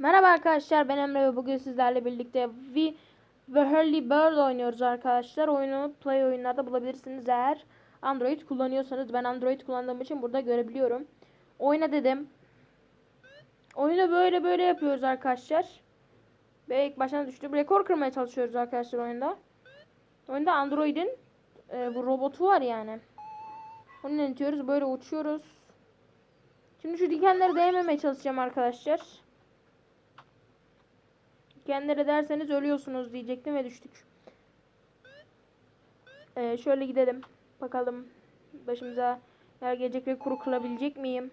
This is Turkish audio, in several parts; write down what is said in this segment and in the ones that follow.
Merhaba arkadaşlar ben Emre ve bugün sizlerle birlikte We The Hurley Bird oynuyoruz arkadaşlar. Oyunu Play oyunlarda bulabilirsiniz eğer Android kullanıyorsanız. Ben Android kullandığım için burada görebiliyorum. Oyna dedim. Oyunu böyle böyle yapıyoruz arkadaşlar. Ve ilk baştan düştüm. Rekor kırmaya çalışıyoruz arkadaşlar oyunda. Oyunda Android'in e, bu robotu var yani. Onu yönetiyoruz. Böyle uçuyoruz. Şimdi şu dikenleri değmemeye çalışacağım arkadaşlar. Dikenlere derseniz ölüyorsunuz diyecektim ve düştük. Ee, şöyle gidelim. Bakalım başımıza yer gelecek ve kuru kılabilecek miyim?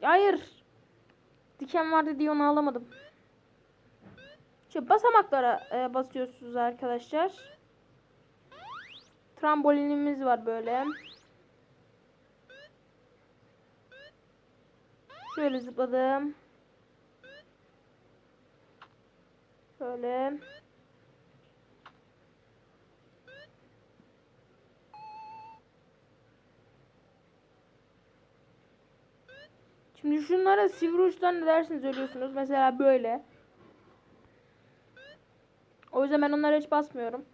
Hayır. Diken vardı diye onu alamadım. Şu basamaklara e, basıyorsunuz arkadaşlar. Trambolinimiz var böyle. Şöyle zıpladım. Şöyle. Şimdi şunlara sivri uçlarını dersiniz ölüyorsunuz. Mesela böyle. O yüzden ben onlara hiç basmıyorum.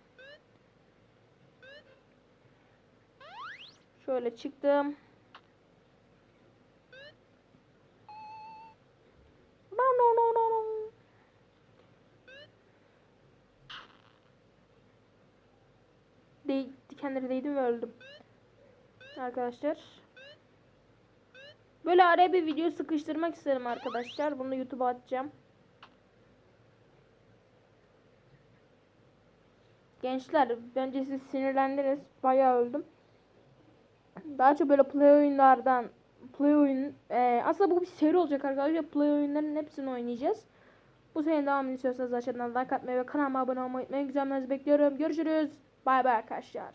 Şöyle çıktım. De dikenleri değdim ve öldüm. Arkadaşlar. Böyle araya bir video sıkıştırmak isterim arkadaşlar. Bunu YouTube'a atacağım. Gençler bence siz sinirlendiniz. Bayağı öldüm. Daha çok böyle play oyunlardan play oyun e, aslında bu bir seri olacak arkadaşlar. Play oyunların hepsini oynayacağız. Bu serinin devamını istiyorsanız aşağıdan like atmayı ve kanalıma abone olmayı unutmayın. Güzellerinizi bekliyorum. Görüşürüz. Bay bay arkadaşlar.